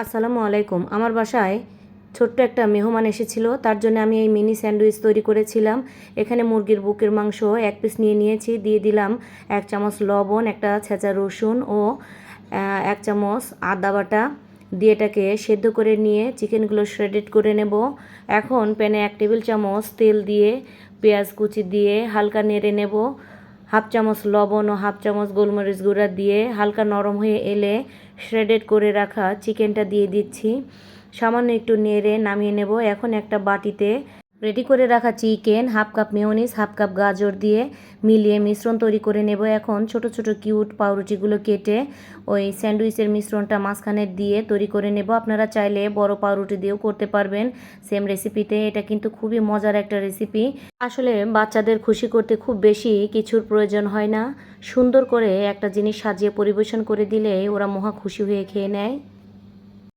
আসসালামু আলাইকুম। আমার বাসায় ছোট্ট একটা মেহমান এসেছিল। তার জন্য আমি এই মিনি স্যান্ডউইচ তৈরি করেছিলাম। এখানে মুরগির বুকের মাংস এক পিস নিয়ে নিয়েছি। দিয়ে দিলাম এক চামচ লবণ, একটা ছেঁচা রসুন ও এক চামচ আদা বাটা। দিয়ে এটাকে সেদ্ধ করে নিয়ে চিকেনগুলো শ্রেডেড করে নেব। এখন প্যানে এক টেবিল চামচ তেল দিয়ে পেঁয়াজ কুচি দিয়ে হালকা নেড়ে নেব। হাফ চামচ লবণ ও হাফ চামচ গোলমরিচ গুঁড়া দিয়ে হালকা নরম হয়ে এলে শ্রেডেড করে রাখা চিকেনটা দিয়ে দিচ্ছি। সামান্য একটু নেড়ে নামিয়ে নেব। এখন একটা বাটিতে রেডি করে রাখা chicken, half cup mayonnaise half cup গাজর দিয়ে মিলিয়ে মিশ্রণ তৈরি করে নেব এখন। ছোট ছোট, কিউট পাউরুটিগুলো কেটে ওই স্যান্ডউইচের মিশ্রণটা মাঝখানে দিয়ে তৈরি করে নেব। আপনারা চাইলে বড় পাউরুটি দিয়েও করতে পারবেন। সেম রেসিপিতে এটা কিন্তু খুবই মজার একটা রেসিপি। আসলে বাচ্চাদের খুশি করতে খুব বেশি কিছুর প্রয়োজন হয় না। সুন্দর করে একটা জিনিস সাজিয়ে পরিবেশন করে দিলে ওরা মহা খুশি হয়ে খেয়ে নেয়।